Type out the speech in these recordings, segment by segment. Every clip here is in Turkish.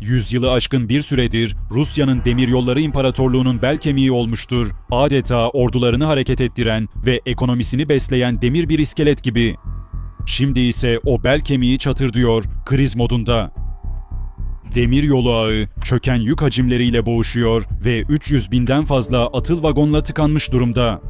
yüzyılı aşkın bir süredir Rusya'nın demiryolları imparatorluğunun bel kemiği olmuştur. Adeta ordularını hareket ettiren ve ekonomisini besleyen demir bir iskelet gibi. Şimdi ise o bel kemiği çatırdıyor, kriz modunda. Demir yolu ağı çöken yük hacimleriyle boğuşuyor ve 300 binden fazla atıl vagonla tıkanmış durumda.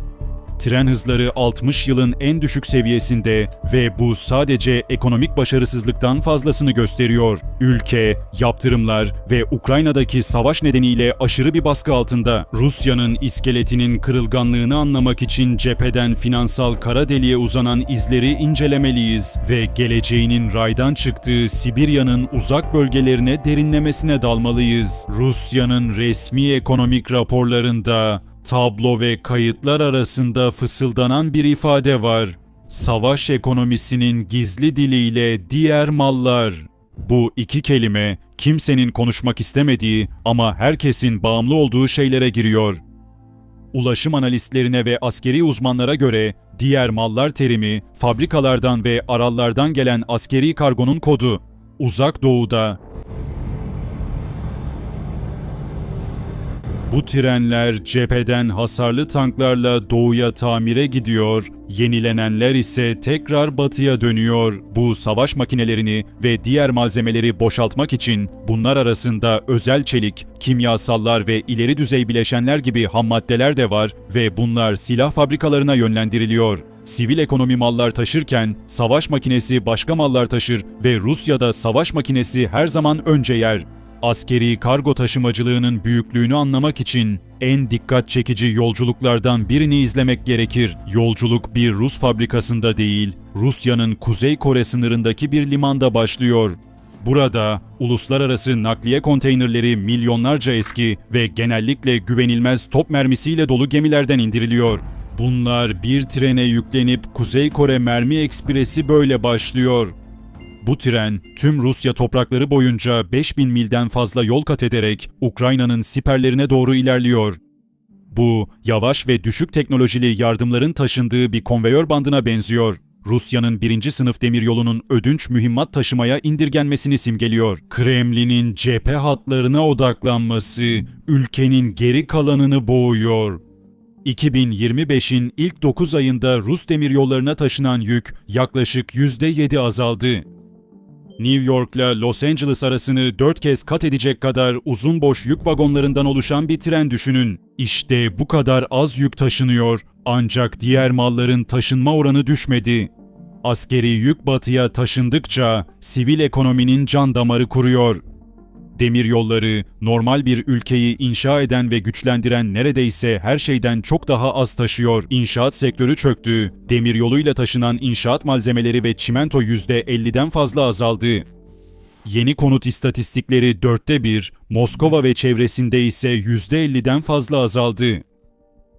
Tren hızları 60 yılın en düşük seviyesinde ve bu sadece ekonomik başarısızlıktan fazlasını gösteriyor. Ülke, yaptırımlar ve Ukrayna'daki savaş nedeniyle aşırı bir baskı altında. Rusya'nın iskeletinin kırılganlığını anlamak için cepheden finansal kara deliğe uzanan izleri incelemeliyiz ve geleceğinin raydan çıktığı Sibirya'nın uzak bölgelerine derinlemesine dalmalıyız. Rusya'nın resmi ekonomik raporlarında Tablo ve kayıtlar arasında fısıldanan bir ifade var. Savaş ekonomisinin gizli diliyle diğer mallar. Bu iki kelime kimsenin konuşmak istemediği ama herkesin bağımlı olduğu şeylere giriyor. Ulaşım analistlerine ve askeri uzmanlara göre diğer mallar terimi fabrikalardan ve arallardan gelen askeri kargonun kodu. Uzak Doğu'da Bu trenler cepheden hasarlı tanklarla doğuya tamire gidiyor, yenilenenler ise tekrar batıya dönüyor. Bu savaş makinelerini ve diğer malzemeleri boşaltmak için bunlar arasında özel çelik, kimyasallar ve ileri düzey bileşenler gibi ham maddeler de var ve bunlar silah fabrikalarına yönlendiriliyor. Sivil ekonomi mallar taşırken savaş makinesi başka mallar taşır ve Rusya'da savaş makinesi her zaman önce yer. Askeri kargo taşımacılığının büyüklüğünü anlamak için en dikkat çekici yolculuklardan birini izlemek gerekir. Yolculuk bir Rus fabrikasında değil, Rusya'nın Kuzey Kore sınırındaki bir limanda başlıyor. Burada uluslararası nakliye konteynerleri milyonlarca eski ve genellikle güvenilmez top mermisiyle dolu gemilerden indiriliyor. Bunlar bir trene yüklenip Kuzey Kore Mermi Ekspresi böyle başlıyor. Bu tren tüm Rusya toprakları boyunca 5000 milden fazla yol kat ederek Ukrayna'nın siperlerine doğru ilerliyor. Bu yavaş ve düşük teknolojili yardımların taşındığı bir konveyör bandına benziyor. Rusya'nın birinci sınıf demiryolunun ödünç mühimmat taşımaya indirgenmesini simgeliyor. Kremlin'in cephe hatlarına odaklanması ülkenin geri kalanını boğuyor. 2025'in ilk 9 ayında Rus demiryollarına taşınan yük yaklaşık %7 azaldı. New York'la Los Angeles arasını 4 kez kat edecek kadar uzun boş yük vagonlarından oluşan bir tren düşünün. İşte bu kadar az yük taşınıyor ancak diğer malların taşınma oranı düşmedi. Askeri yük batıya taşındıkça sivil ekonominin can damarı kuruyor. Demir yolları, normal bir ülkeyi inşa eden ve güçlendiren neredeyse her şeyden çok daha az taşıyor. İnşaat sektörü çöktü. Demir yoluyla taşınan inşaat malzemeleri ve çimento %50'den fazla azaldı. Yeni konut istatistikleri dörtte bir, Moskova ve çevresinde ise %50'den fazla azaldı.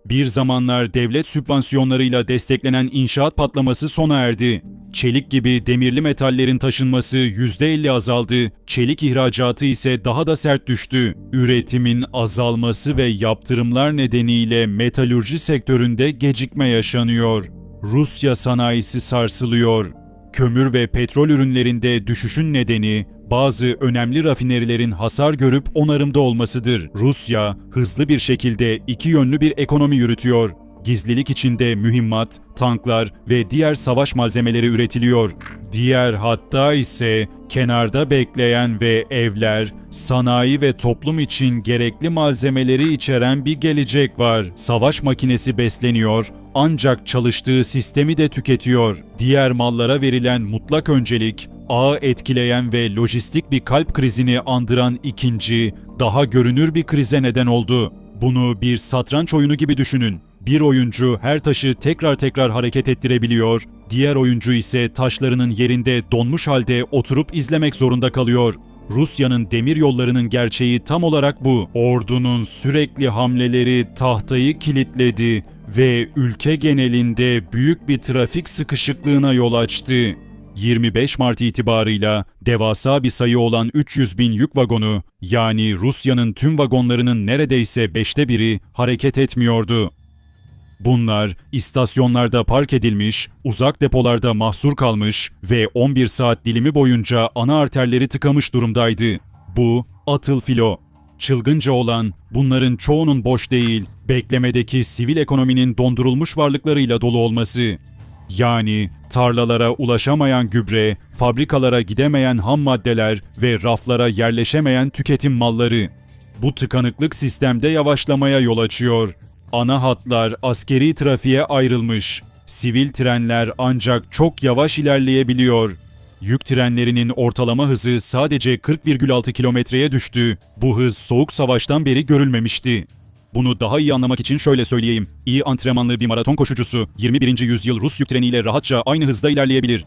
Bir zamanlar devlet sübvansiyonlarıyla desteklenen inşaat patlaması sona erdi. Çelik gibi demirli metallerin taşınması %50 azaldı, çelik ihracatı ise daha da sert düştü. Üretimin azalması ve yaptırımlar nedeniyle metalürji sektöründe gecikme yaşanıyor. Rusya sanayisi sarsılıyor. Kömür ve petrol ürünlerinde düşüşün nedeni bazı önemli rafinerilerin hasar görüp onarımda olmasıdır. Rusya hızlı bir şekilde iki yönlü bir ekonomi yürütüyor. Gizlilik içinde mühimmat, tanklar ve diğer savaş malzemeleri üretiliyor. Diğer hatta ise kenarda bekleyen ve evler, sanayi ve toplum için gerekli malzemeleri içeren bir gelecek var. Savaş makinesi besleniyor ancak çalıştığı sistemi de tüketiyor. Diğer mallara verilen mutlak öncelik, ağı etkileyen ve lojistik bir kalp krizini andıran ikinci, daha görünür bir krize neden oldu. Bunu bir satranç oyunu gibi düşünün. Bir oyuncu her taşı tekrar tekrar hareket ettirebiliyor, diğer oyuncu ise taşlarının yerinde donmuş halde oturup izlemek zorunda kalıyor. Rusya'nın demir yollarının gerçeği tam olarak bu. Ordunun sürekli hamleleri tahtayı kilitledi ve ülke genelinde büyük bir trafik sıkışıklığına yol açtı. 25 Mart itibarıyla devasa bir sayı olan 300 bin yük vagonu yani Rusya'nın tüm vagonlarının neredeyse beşte biri hareket etmiyordu. Bunlar istasyonlarda park edilmiş, uzak depolarda mahsur kalmış ve 11 saat dilimi boyunca ana arterleri tıkamış durumdaydı. Bu atıl filo. Çılgınca olan bunların çoğunun boş değil, beklemedeki sivil ekonominin dondurulmuş varlıklarıyla dolu olması. Yani tarlalara ulaşamayan gübre, fabrikalara gidemeyen ham maddeler ve raflara yerleşemeyen tüketim malları. Bu tıkanıklık sistemde yavaşlamaya yol açıyor. Ana hatlar askeri trafiğe ayrılmış. Sivil trenler ancak çok yavaş ilerleyebiliyor. Yük trenlerinin ortalama hızı sadece 40,6 kilometreye düştü. Bu hız soğuk savaştan beri görülmemişti. Bunu daha iyi anlamak için şöyle söyleyeyim. İyi antrenmanlı bir maraton koşucusu 21. yüzyıl Rus yük treniyle rahatça aynı hızda ilerleyebilir.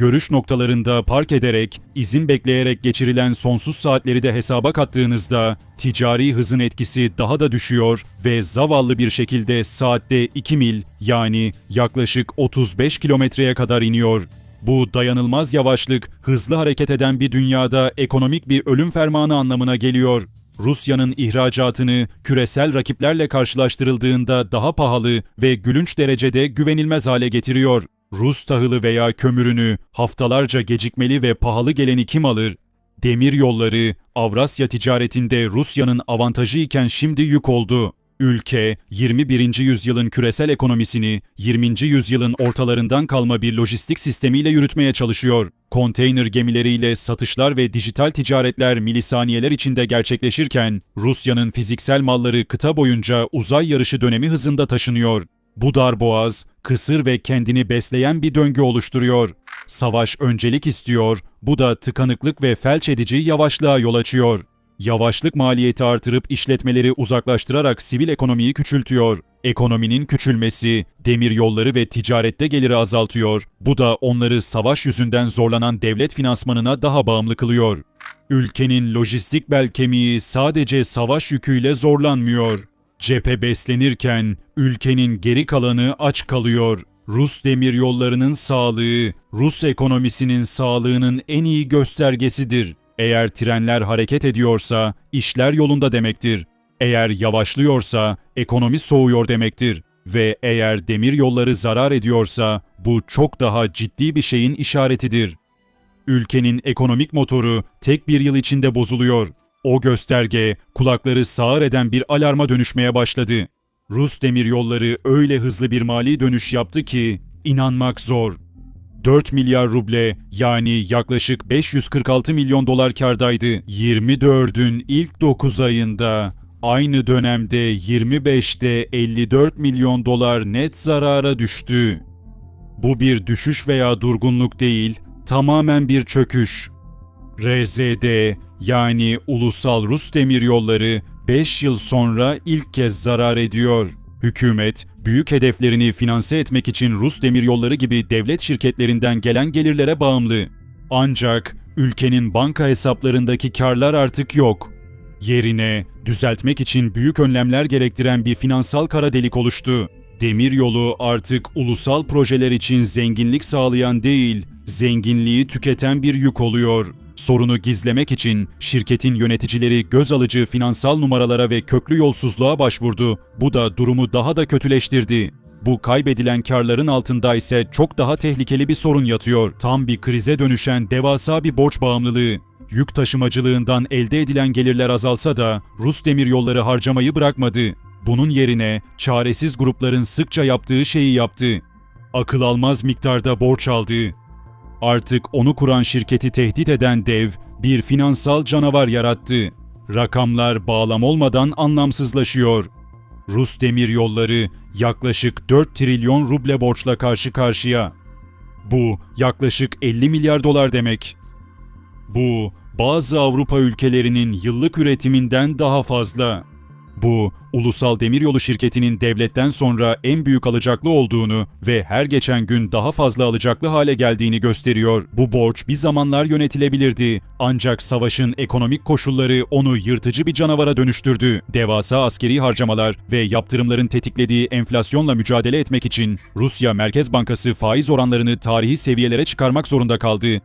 Görüş noktalarında park ederek, izin bekleyerek geçirilen sonsuz saatleri de hesaba kattığınızda ticari hızın etkisi daha da düşüyor ve zavallı bir şekilde saatte 2 mil yani yaklaşık 35 kilometreye kadar iniyor. Bu dayanılmaz yavaşlık hızlı hareket eden bir dünyada ekonomik bir ölüm fermanı anlamına geliyor. Rusya'nın ihracatını küresel rakiplerle karşılaştırıldığında daha pahalı ve gülünç derecede güvenilmez hale getiriyor. Rus tahılı veya kömürünü haftalarca gecikmeli ve pahalı geleni kim alır? Demir yolları Avrasya ticaretinde Rusya'nın avantajı iken şimdi yük oldu. Ülke 21. yüzyılın küresel ekonomisini 20. yüzyılın ortalarından kalma bir lojistik sistemiyle yürütmeye çalışıyor. Konteyner gemileriyle satışlar ve dijital ticaretler milisaniyeler içinde gerçekleşirken Rusya'nın fiziksel malları kıta boyunca uzay yarışı dönemi hızında taşınıyor. Bu darboğaz, kısır ve kendini besleyen bir döngü oluşturuyor. Savaş öncelik istiyor, bu da tıkanıklık ve felç edici yavaşlığa yol açıyor. Yavaşlık maliyeti artırıp işletmeleri uzaklaştırarak sivil ekonomiyi küçültüyor. Ekonominin küçülmesi, demir yolları ve ticarette geliri azaltıyor. Bu da onları savaş yüzünden zorlanan devlet finansmanına daha bağımlı kılıyor. Ülkenin lojistik bel kemiği sadece savaş yüküyle zorlanmıyor. Cephe beslenirken ülkenin geri kalanı aç kalıyor. Rus demiryollarının sağlığı, Rus ekonomisinin sağlığının en iyi göstergesidir. Eğer trenler hareket ediyorsa işler yolunda demektir. Eğer yavaşlıyorsa ekonomi soğuyor demektir. Ve eğer demir yolları zarar ediyorsa bu çok daha ciddi bir şeyin işaretidir. Ülkenin ekonomik motoru tek bir yıl içinde bozuluyor. O gösterge kulakları sağır eden bir alarma dönüşmeye başladı. Rus demiryolları öyle hızlı bir mali dönüş yaptı ki inanmak zor. 4 milyar ruble yani yaklaşık 546 milyon dolar kardaydı. 24'ün ilk 9 ayında aynı dönemde 25'te 54 milyon dolar net zarara düştü. Bu bir düşüş veya durgunluk değil, tamamen bir çöküş. RZD yani Ulusal Rus Demiryolları 5 yıl sonra ilk kez zarar ediyor. Hükümet, büyük hedeflerini finanse etmek için Rus demiryolları gibi devlet şirketlerinden gelen gelirlere bağımlı. Ancak ülkenin banka hesaplarındaki karlar artık yok. Yerine düzeltmek için büyük önlemler gerektiren bir finansal kara delik oluştu. Demiryolu artık ulusal projeler için zenginlik sağlayan değil, zenginliği tüketen bir yük oluyor. Sorunu gizlemek için şirketin yöneticileri göz alıcı finansal numaralara ve köklü yolsuzluğa başvurdu. Bu da durumu daha da kötüleştirdi. Bu kaybedilen karların altında ise çok daha tehlikeli bir sorun yatıyor. Tam bir krize dönüşen devasa bir borç bağımlılığı. Yük taşımacılığından elde edilen gelirler azalsa da Rus demiryolları harcamayı bırakmadı. Bunun yerine çaresiz grupların sıkça yaptığı şeyi yaptı. Akıl almaz miktarda borç aldı. Artık onu kuran şirketi tehdit eden dev bir finansal canavar yarattı. Rakamlar bağlam olmadan anlamsızlaşıyor. Rus demir yolları yaklaşık 4 trilyon ruble borçla karşı karşıya. Bu yaklaşık 50 milyar dolar demek. Bu bazı Avrupa ülkelerinin yıllık üretiminden daha fazla. Bu, Ulusal Demiryolu Şirketi'nin devletten sonra en büyük alacaklı olduğunu ve her geçen gün daha fazla alacaklı hale geldiğini gösteriyor. Bu borç bir zamanlar yönetilebilirdi. Ancak savaşın ekonomik koşulları onu yırtıcı bir canavara dönüştürdü. Devasa askeri harcamalar ve yaptırımların tetiklediği enflasyonla mücadele etmek için Rusya Merkez Bankası faiz oranlarını tarihi seviyelere çıkarmak zorunda kaldı.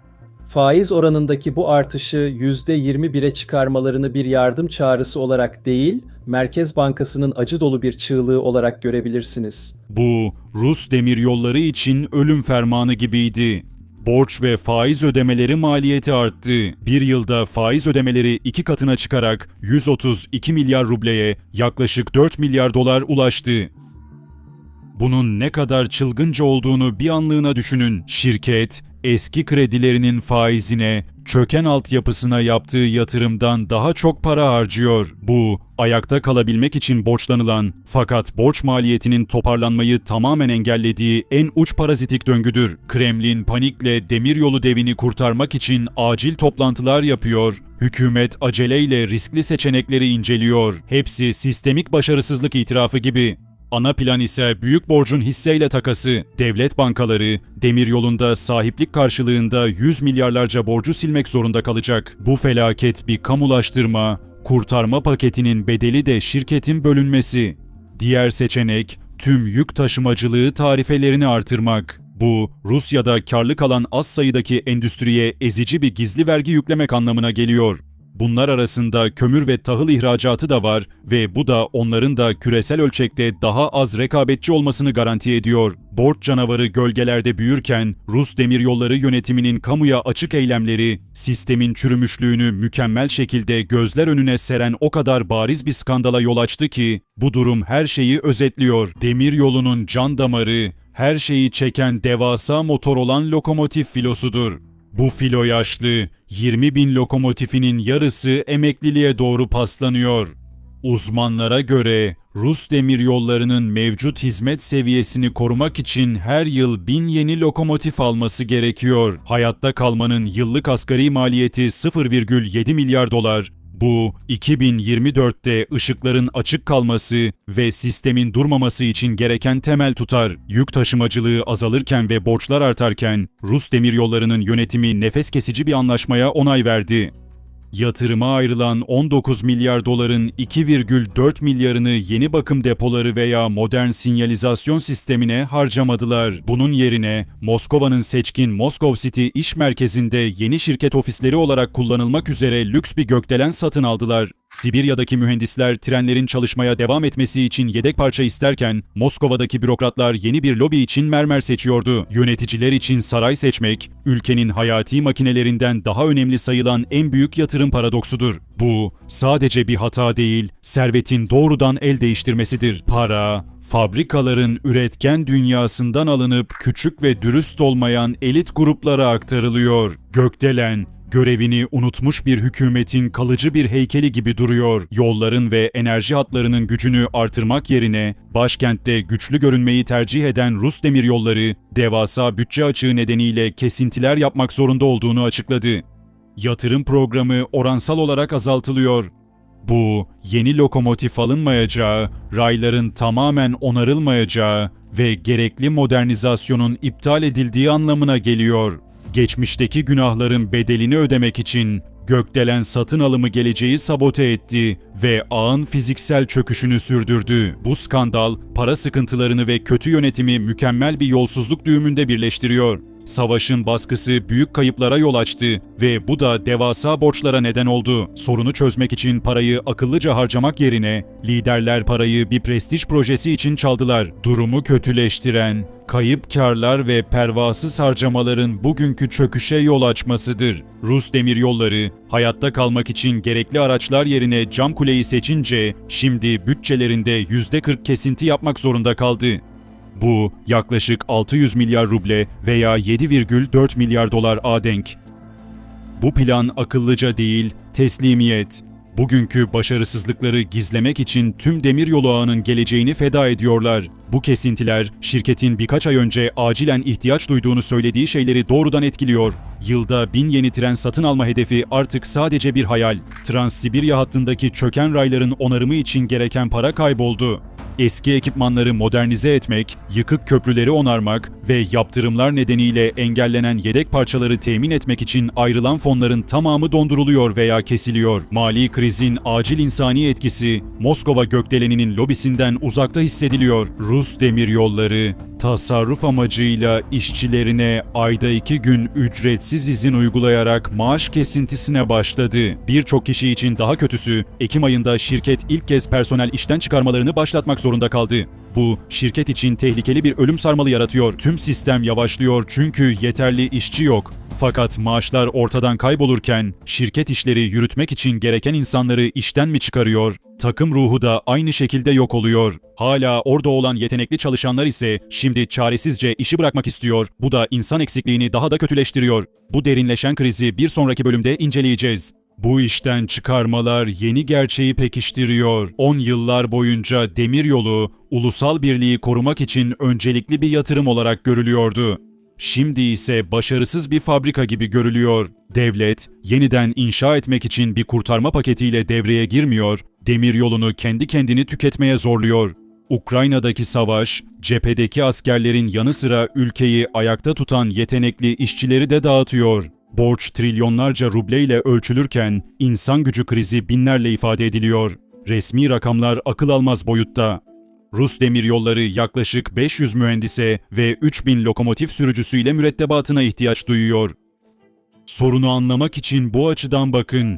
Faiz oranındaki bu artışı %21'e çıkarmalarını bir yardım çağrısı olarak değil, Merkez Bankası'nın acı dolu bir çığlığı olarak görebilirsiniz. Bu Rus demiryolları için ölüm fermanı gibiydi. borç ve faiz ödemeleri maliyeti arttı. Bir yılda faiz ödemeleri iki katına çıkarak 132 milyar rubleye yaklaşık 4 milyar dolar ulaştı. Bunun ne kadar çılgınca olduğunu bir anlığına düşünün. Şirket, eski kredilerinin faizine, çöken altyapısına yaptığı yatırımdan daha çok para harcıyor. Bu, ayakta kalabilmek için borçlanılan fakat borç maliyetinin toparlanmayı tamamen engellediği en uç parazitik döngüdür. Kremlin panikle demiryolu devini kurtarmak için acil toplantılar yapıyor. Hükümet aceleyle riskli seçenekleri inceliyor. Hepsi sistemik başarısızlık itirafı gibi. Ana plan ise büyük borcun hisseyle takası. Devlet bankaları demiryolunda sahiplik karşılığında 100 milyarlarca borcu silmek zorunda kalacak. Bu felaket bir kamulaştırma, kurtarma paketinin bedeli de şirketin bölünmesi. Diğer seçenek tüm yük taşımacılığı tarifelerini artırmak. Bu, Rusya'da karlı kalan az sayıdaki endüstriye ezici bir gizli vergi yüklemek anlamına geliyor. Bunlar arasında kömür ve tahıl ihracatı da var ve bu da onların da küresel ölçekte daha az rekabetçi olmasını garanti ediyor. Borç canavarı gölgelerde büyürken Rus demiryolları yönetiminin kamuya açık eylemleri sistemin çürümüşlüğünü mükemmel şekilde gözler önüne seren o kadar bariz bir skandala yol açtı ki bu durum her şeyi özetliyor. Demiryolunun can damarı her şeyi çeken devasa motor olan lokomotif filosudur. Bu filo yaşlı, 20 bin lokomotifinin yarısı emekliliğe doğru paslanıyor. Uzmanlara göre Rus demiryollarının mevcut hizmet seviyesini korumak için her yıl bin yeni lokomotif alması gerekiyor. Hayatta kalmanın yıllık asgari maliyeti 0,7 milyar dolar. Bu 2024'te ışıkların açık kalması ve sistemin durmaması için gereken temel tutar. Yük taşımacılığı azalırken ve borçlar artarken Rus demiryollarının yönetimi nefes kesici bir anlaşmaya onay verdi. Yatırıma ayrılan 19 milyar doların 2,4 milyarını yeni bakım depoları veya modern sinyalizasyon sistemine harcamadılar. Bunun yerine Moskova'nın seçkin Moskov City iş merkezinde yeni şirket ofisleri olarak kullanılmak üzere lüks bir gökdelen satın aldılar. Sibirya'daki mühendisler trenlerin çalışmaya devam etmesi için yedek parça isterken Moskova'daki bürokratlar yeni bir lobi için mermer seçiyordu. Yöneticiler için saray seçmek, ülkenin hayati makinelerinden daha önemli sayılan en büyük yatırım paradoksudur. Bu sadece bir hata değil, servetin doğrudan el değiştirmesidir. Para, fabrikaların üretken dünyasından alınıp küçük ve dürüst olmayan elit gruplara aktarılıyor. Gökdelen, görevini unutmuş bir hükümetin kalıcı bir heykeli gibi duruyor. Yolların ve enerji hatlarının gücünü artırmak yerine başkentte güçlü görünmeyi tercih eden Rus demiryolları devasa bütçe açığı nedeniyle kesintiler yapmak zorunda olduğunu açıkladı. Yatırım programı oransal olarak azaltılıyor. Bu, yeni lokomotif alınmayacağı, rayların tamamen onarılmayacağı ve gerekli modernizasyonun iptal edildiği anlamına geliyor. Geçmişteki günahların bedelini ödemek için gökdelen satın alımı geleceği sabote etti ve ağın fiziksel çöküşünü sürdürdü. Bu skandal, para sıkıntılarını ve kötü yönetimi mükemmel bir yolsuzluk düğümünde birleştiriyor. Savaşın baskısı büyük kayıplara yol açtı ve bu da devasa borçlara neden oldu. Sorunu çözmek için parayı akıllıca harcamak yerine liderler parayı bir prestij projesi için çaldılar. Durumu kötüleştiren, kayıp karlar ve pervasız harcamaların bugünkü çöküşe yol açmasıdır. Rus demiryolları hayatta kalmak için gerekli araçlar yerine cam kuleyi seçince şimdi bütçelerinde %40 kesinti yapmak zorunda kaldı. Bu yaklaşık 600 milyar ruble veya 7,4 milyar dolar a denk. Bu plan akıllıca değil, teslimiyet. Bugünkü başarısızlıkları gizlemek için tüm demiryolu ağının geleceğini feda ediyorlar. Bu kesintiler şirketin birkaç ay önce acilen ihtiyaç duyduğunu söylediği şeyleri doğrudan etkiliyor. Yılda bin yeni tren satın alma hedefi artık sadece bir hayal. Trans-Sibirya hattındaki çöken rayların onarımı için gereken para kayboldu. Eski ekipmanları modernize etmek, yıkık köprüleri onarmak ve yaptırımlar nedeniyle engellenen yedek parçaları temin etmek için ayrılan fonların tamamı donduruluyor veya kesiliyor. Mali krizin acil insani etkisi Moskova gökdeleninin lobisinden uzakta hissediliyor. Rus demiryolları tasarruf amacıyla işçilerine ayda iki gün ücretsiz izin uygulayarak maaş kesintisine başladı. Birçok kişi için daha kötüsü, Ekim ayında şirket ilk kez personel işten çıkarmalarını başlatmak zorunda kaldı. Bu şirket için tehlikeli bir ölüm sarmalı yaratıyor. Tüm sistem yavaşlıyor çünkü yeterli işçi yok. Fakat maaşlar ortadan kaybolurken şirket işleri yürütmek için gereken insanları işten mi çıkarıyor? Takım ruhu da aynı şekilde yok oluyor. Hala orada olan yetenekli çalışanlar ise şimdi çaresizce işi bırakmak istiyor. Bu da insan eksikliğini daha da kötüleştiriyor. Bu derinleşen krizi bir sonraki bölümde inceleyeceğiz. Bu işten çıkarmalar yeni gerçeği pekiştiriyor. 10 yıllar boyunca demiryolu ulusal birliği korumak için öncelikli bir yatırım olarak görülüyordu. Şimdi ise başarısız bir fabrika gibi görülüyor. Devlet yeniden inşa etmek için bir kurtarma paketiyle devreye girmiyor, demiryolunu kendi kendini tüketmeye zorluyor. Ukrayna'daki savaş, cephedeki askerlerin yanı sıra ülkeyi ayakta tutan yetenekli işçileri de dağıtıyor. Borç trilyonlarca ruble ile ölçülürken insan gücü krizi binlerle ifade ediliyor. Resmi rakamlar akıl almaz boyutta. Rus demiryolları yaklaşık 500 mühendise ve 3000 lokomotif sürücüsüyle mürettebatına ihtiyaç duyuyor. Sorunu anlamak için bu açıdan bakın.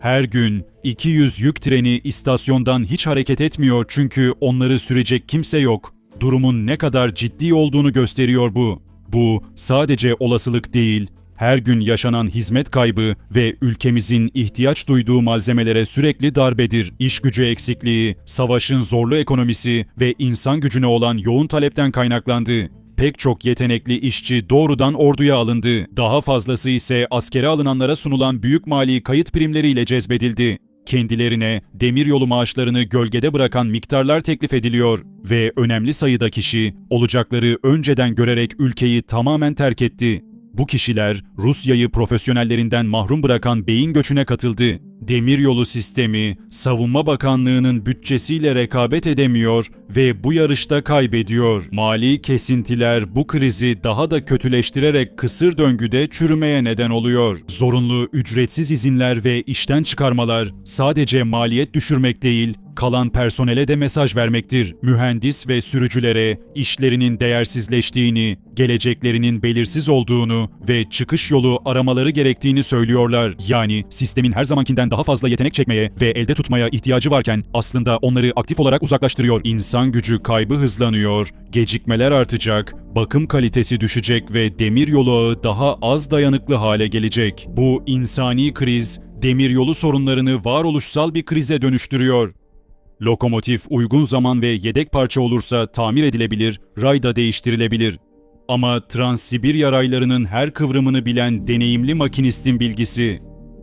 Her gün 200 yük treni istasyondan hiç hareket etmiyor çünkü onları sürecek kimse yok. Durumun ne kadar ciddi olduğunu gösteriyor bu. Bu sadece olasılık değil, her gün yaşanan hizmet kaybı ve ülkemizin ihtiyaç duyduğu malzemelere sürekli darbedir. İş gücü eksikliği, savaşın zorlu ekonomisi ve insan gücüne olan yoğun talepten kaynaklandı. Pek çok yetenekli işçi doğrudan orduya alındı. Daha fazlası ise askere alınanlara sunulan büyük mali kayıt primleriyle cezbedildi. Kendilerine demiryolu maaşlarını gölgede bırakan miktarlar teklif ediliyor ve önemli sayıda kişi olacakları önceden görerek ülkeyi tamamen terk etti. Bu kişiler Rusya'yı profesyonellerinden mahrum bırakan beyin göçüne katıldı. Demiryolu sistemi, Savunma Bakanlığı'nın bütçesiyle rekabet edemiyor ve bu yarışta kaybediyor. Mali kesintiler bu krizi daha da kötüleştirerek kısır döngüde çürümeye neden oluyor. Zorunlu ücretsiz izinler ve işten çıkarmalar sadece maliyet düşürmek değil, kalan personele de mesaj vermektir. Mühendis ve sürücülere işlerinin değersizleştiğini, geleceklerinin belirsiz olduğunu ve çıkış yolu aramaları gerektiğini söylüyorlar. Yani sistemin her zamankinden daha fazla yetenek çekmeye ve elde tutmaya ihtiyacı varken aslında onları aktif olarak uzaklaştırıyor. İnsan gücü kaybı hızlanıyor, gecikmeler artacak, bakım kalitesi düşecek ve demiryolu ağı daha az dayanıklı hale gelecek. Bu insani kriz demiryolu sorunlarını varoluşsal bir krize dönüştürüyor. Lokomotif uygun zaman ve yedek parça olursa tamir edilebilir, ray da değiştirilebilir. Ama Transsibirya raylarının her kıvrımını bilen deneyimli makinistin bilgisi,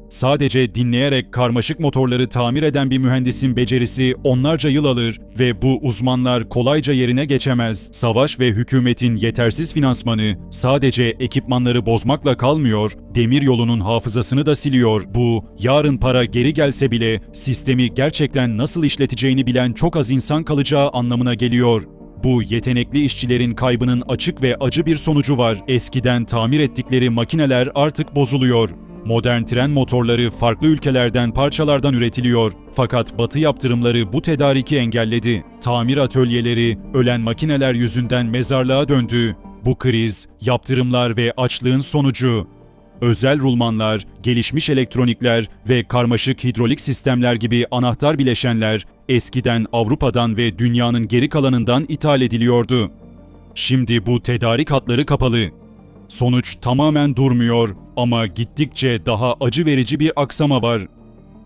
sadece dinleyerek karmaşık motorları tamir eden bir mühendisin becerisi onlarca yıl alır ve bu uzmanlar kolayca yerine geçemez. Savaş ve hükümetin yetersiz finansmanı sadece ekipmanları bozmakla kalmıyor, demir yolunun hafızasını da siliyor. Bu, yarın para geri gelse bile sistemi gerçekten nasıl işleteceğini bilen çok az insan kalacağı anlamına geliyor. Bu yetenekli işçilerin kaybının açık ve acı bir sonucu var. Eskiden tamir ettikleri makineler artık bozuluyor. Modern tren motorları farklı ülkelerden parçalardan üretiliyor. Fakat Batı yaptırımları bu tedariki engelledi. Tamir atölyeleri ölen makineler yüzünden mezarlığa döndü. Bu kriz, yaptırımlar ve açlığın sonucu. Özel rulmanlar, gelişmiş elektronikler ve karmaşık hidrolik sistemler gibi anahtar bileşenler eskiden Avrupa'dan ve dünyanın geri kalanından ithal ediliyordu. Şimdi bu tedarik hatları kapalı. Sonuç tamamen durmuyor ama gittikçe daha acı verici bir aksama var.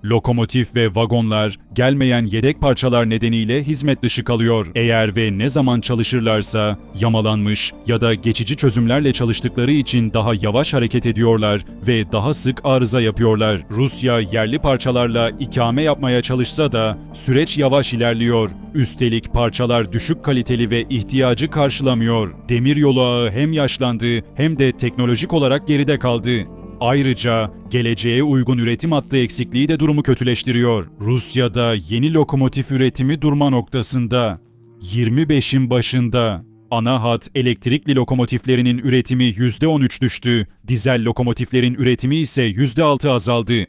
Lokomotif ve vagonlar gelmeyen yedek parçalar nedeniyle hizmet dışı kalıyor. Eğer ve ne zaman çalışırlarsa yamalanmış ya da geçici çözümlerle çalıştıkları için daha yavaş hareket ediyorlar ve daha sık arıza yapıyorlar. Rusya yerli parçalarla ikame yapmaya çalışsa da süreç yavaş ilerliyor. Üstelik parçalar düşük kaliteli ve ihtiyacı karşılamıyor. Demiryolu ağı hem yaşlandı hem de teknolojik olarak geride kaldı. Ayrıca geleceğe uygun üretim hattı eksikliği de durumu kötüleştiriyor. Rusya'da yeni lokomotif üretimi durma noktasında. 25'in başında ana hat elektrikli lokomotiflerinin üretimi %13 düştü. Dizel lokomotiflerin üretimi ise %6 azaldı.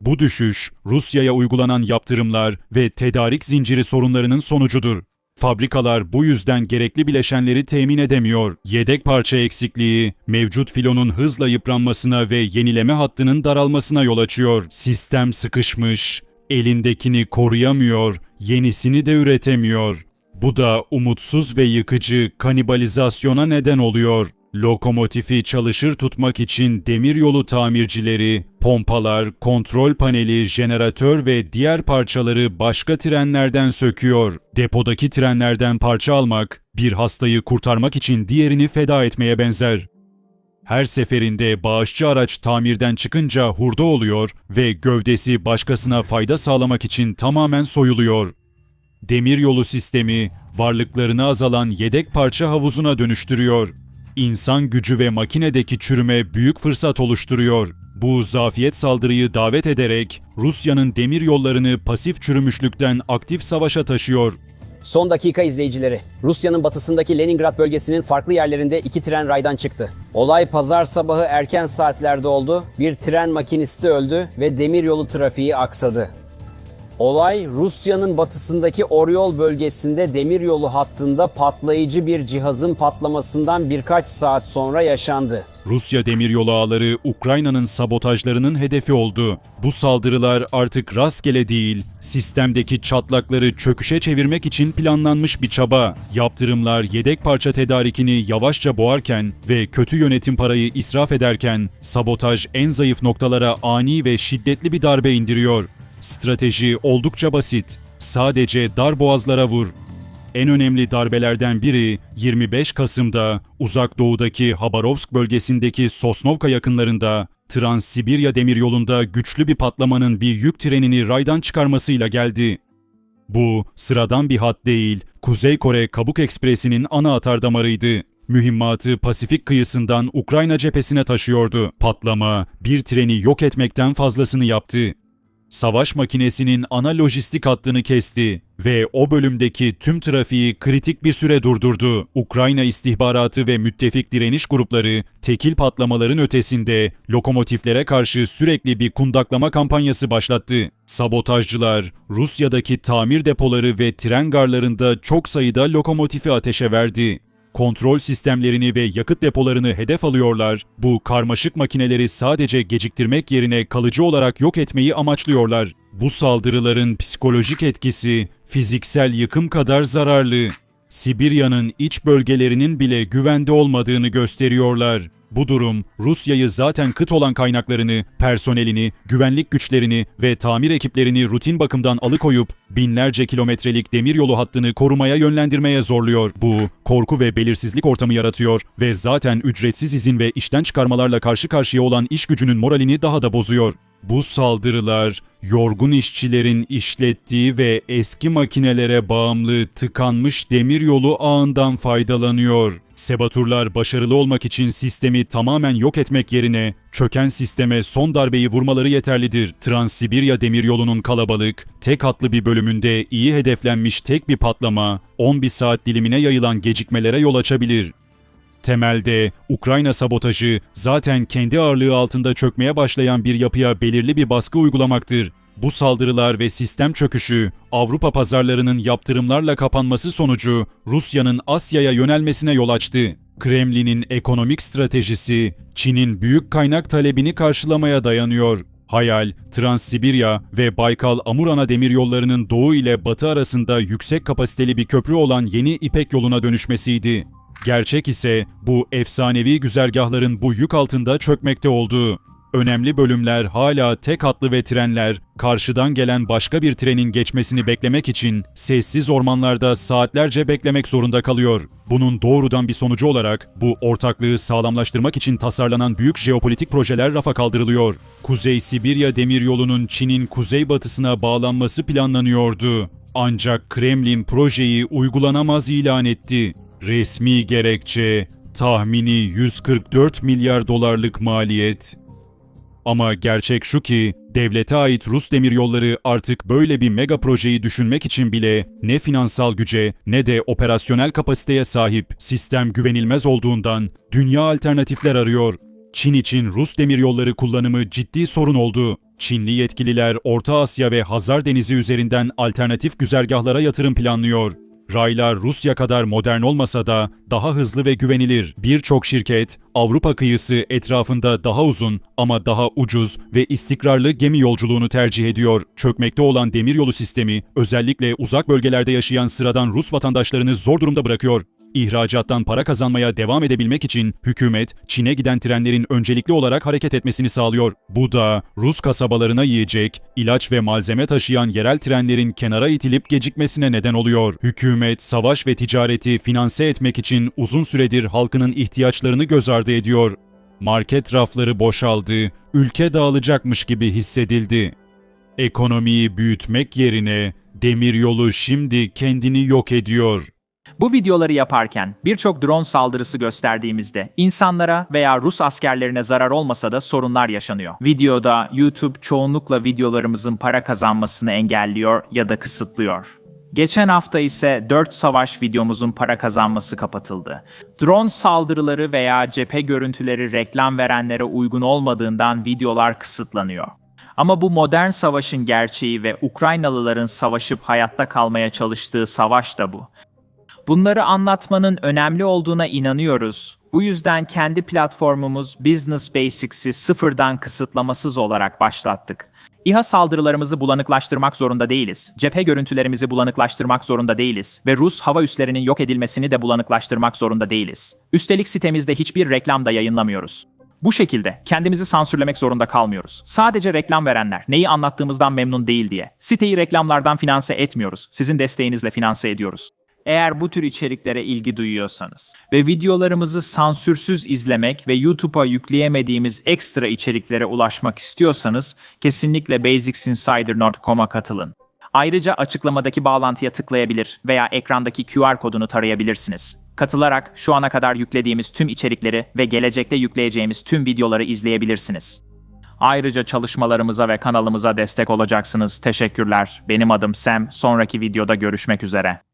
Bu düşüş Rusya'ya uygulanan yaptırımlar ve tedarik zinciri sorunlarının sonucudur. Fabrikalar bu yüzden gerekli bileşenleri temin edemiyor. Yedek parça eksikliği, mevcut filonun hızla yıpranmasına ve yenileme hattının daralmasına yol açıyor. Sistem sıkışmış, elindekini koruyamıyor, yenisini de üretemiyor. Bu da umutsuz ve yıkıcı kanibalizasyona neden oluyor. Lokomotifi çalışır tutmak için demiryolu tamircileri, pompalar, kontrol paneli, jeneratör ve diğer parçaları başka trenlerden söküyor. Depodaki trenlerden parça almak, bir hastayı kurtarmak için diğerini feda etmeye benzer. Her seferinde bağışçı araç tamirden çıkınca hurda oluyor ve gövdesi başkasına fayda sağlamak için tamamen soyuluyor. Demiryolu sistemi varlıklarını azalan yedek parça havuzuna dönüştürüyor. İnsan gücü ve makinedeki çürüme büyük fırsat oluşturuyor. Bu zafiyet saldırıyı davet ederek Rusya'nın demir yollarını pasif çürümüşlükten aktif savaşa taşıyor. Son dakika izleyicileri. Rusya'nın batısındaki Leningrad bölgesinin farklı yerlerinde iki tren raydan çıktı. Olay pazar sabahı erken saatlerde oldu. Bir tren makinisti öldü ve demiryolu trafiği aksadı. Olay Rusya'nın batısındaki Oryol bölgesinde demiryolu hattında patlayıcı bir cihazın patlamasından birkaç saat sonra yaşandı. Rusya demiryolu ağları Ukrayna'nın sabotajlarının hedefi oldu. Bu saldırılar artık rastgele değil, sistemdeki çatlakları çöküşe çevirmek için planlanmış bir çaba. Yaptırımlar yedek parça tedarikini yavaşça boğarken ve kötü yönetim parayı israf ederken sabotaj en zayıf noktalara ani ve şiddetli bir darbe indiriyor. Strateji oldukça basit. Sadece dar boğazlara vur. En önemli darbelerden biri 25 Kasım'da uzak doğudaki Habarovsk bölgesindeki Sosnovka yakınlarında Transsibirya demiryolunda güçlü bir patlamanın bir yük trenini raydan çıkarmasıyla geldi. Bu sıradan bir hat değil, Kuzey Kore Kabuk Ekspresi'nin ana atar damarıydı. Mühimmatı Pasifik kıyısından Ukrayna cephesine taşıyordu. Patlama bir treni yok etmekten fazlasını yaptı savaş makinesinin ana lojistik hattını kesti ve o bölümdeki tüm trafiği kritik bir süre durdurdu. Ukrayna istihbaratı ve müttefik direniş grupları tekil patlamaların ötesinde lokomotiflere karşı sürekli bir kundaklama kampanyası başlattı. Sabotajcılar Rusya'daki tamir depoları ve tren garlarında çok sayıda lokomotifi ateşe verdi kontrol sistemlerini ve yakıt depolarını hedef alıyorlar. Bu karmaşık makineleri sadece geciktirmek yerine kalıcı olarak yok etmeyi amaçlıyorlar. Bu saldırıların psikolojik etkisi fiziksel yıkım kadar zararlı. Sibirya'nın iç bölgelerinin bile güvende olmadığını gösteriyorlar. Bu durum Rusya'yı zaten kıt olan kaynaklarını, personelini, güvenlik güçlerini ve tamir ekiplerini rutin bakımdan alıkoyup binlerce kilometrelik demiryolu hattını korumaya yönlendirmeye zorluyor. Bu korku ve belirsizlik ortamı yaratıyor ve zaten ücretsiz izin ve işten çıkarmalarla karşı karşıya olan iş gücünün moralini daha da bozuyor. Bu saldırılar yorgun işçilerin işlettiği ve eski makinelere bağımlı tıkanmış demiryolu ağından faydalanıyor. Sebaturlar başarılı olmak için sistemi tamamen yok etmek yerine çöken sisteme son darbeyi vurmaları yeterlidir. Transsibirya demiryolunun kalabalık, tek hatlı bir bölümünde iyi hedeflenmiş tek bir patlama 11 saat dilimine yayılan gecikmelere yol açabilir. Temelde Ukrayna sabotajı zaten kendi ağırlığı altında çökmeye başlayan bir yapıya belirli bir baskı uygulamaktır. Bu saldırılar ve sistem çöküşü Avrupa pazarlarının yaptırımlarla kapanması sonucu Rusya'nın Asya'ya yönelmesine yol açtı. Kremlin'in ekonomik stratejisi Çin'in büyük kaynak talebini karşılamaya dayanıyor. Hayal, Transsibirya ve Baykal-Amurana demiryollarının doğu ile batı arasında yüksek kapasiteli bir köprü olan yeni İpek yoluna dönüşmesiydi. Gerçek ise bu efsanevi güzergahların bu yük altında çökmekte olduğu. Önemli bölümler hala tek hatlı ve trenler karşıdan gelen başka bir trenin geçmesini beklemek için sessiz ormanlarda saatlerce beklemek zorunda kalıyor. Bunun doğrudan bir sonucu olarak bu ortaklığı sağlamlaştırmak için tasarlanan büyük jeopolitik projeler rafa kaldırılıyor. Kuzey Sibirya demiryolunun Çin'in kuzeybatısına bağlanması planlanıyordu. Ancak Kremlin projeyi uygulanamaz ilan etti. Resmi gerekçe tahmini 144 milyar dolarlık maliyet. Ama gerçek şu ki devlete ait Rus demiryolları artık böyle bir mega projeyi düşünmek için bile ne finansal güce ne de operasyonel kapasiteye sahip. Sistem güvenilmez olduğundan dünya alternatifler arıyor. Çin için Rus demiryolları kullanımı ciddi sorun oldu. Çinli yetkililer Orta Asya ve Hazar Denizi üzerinden alternatif güzergahlara yatırım planlıyor. Raylar Rusya kadar modern olmasa da daha hızlı ve güvenilir. Birçok şirket Avrupa kıyısı etrafında daha uzun ama daha ucuz ve istikrarlı gemi yolculuğunu tercih ediyor. Çökmekte olan demiryolu sistemi özellikle uzak bölgelerde yaşayan sıradan Rus vatandaşlarını zor durumda bırakıyor. İhracattan para kazanmaya devam edebilmek için hükümet Çin'e giden trenlerin öncelikli olarak hareket etmesini sağlıyor. Bu da Rus kasabalarına yiyecek, ilaç ve malzeme taşıyan yerel trenlerin kenara itilip gecikmesine neden oluyor. Hükümet savaş ve ticareti finanse etmek için uzun süredir halkının ihtiyaçlarını göz ardı ediyor. Market rafları boşaldı, ülke dağılacakmış gibi hissedildi. Ekonomiyi büyütmek yerine demiryolu şimdi kendini yok ediyor. Bu videoları yaparken birçok drone saldırısı gösterdiğimizde insanlara veya Rus askerlerine zarar olmasa da sorunlar yaşanıyor. Videoda YouTube çoğunlukla videolarımızın para kazanmasını engelliyor ya da kısıtlıyor. Geçen hafta ise 4 savaş videomuzun para kazanması kapatıldı. Drone saldırıları veya cephe görüntüleri reklam verenlere uygun olmadığından videolar kısıtlanıyor. Ama bu modern savaşın gerçeği ve Ukraynalıların savaşıp hayatta kalmaya çalıştığı savaş da bu. Bunları anlatmanın önemli olduğuna inanıyoruz. Bu yüzden kendi platformumuz Business Basics'i sıfırdan kısıtlamasız olarak başlattık. İHA saldırılarımızı bulanıklaştırmak zorunda değiliz. Cephe görüntülerimizi bulanıklaştırmak zorunda değiliz. Ve Rus hava üslerinin yok edilmesini de bulanıklaştırmak zorunda değiliz. Üstelik sitemizde hiçbir reklam da yayınlamıyoruz. Bu şekilde kendimizi sansürlemek zorunda kalmıyoruz. Sadece reklam verenler neyi anlattığımızdan memnun değil diye. Siteyi reklamlardan finanse etmiyoruz. Sizin desteğinizle finanse ediyoruz. Eğer bu tür içeriklere ilgi duyuyorsanız ve videolarımızı sansürsüz izlemek ve YouTube'a yükleyemediğimiz ekstra içeriklere ulaşmak istiyorsanız kesinlikle basicsinsider.com'a katılın. Ayrıca açıklamadaki bağlantıya tıklayabilir veya ekrandaki QR kodunu tarayabilirsiniz. Katılarak şu ana kadar yüklediğimiz tüm içerikleri ve gelecekte yükleyeceğimiz tüm videoları izleyebilirsiniz. Ayrıca çalışmalarımıza ve kanalımıza destek olacaksınız. Teşekkürler. Benim adım Sam. Sonraki videoda görüşmek üzere.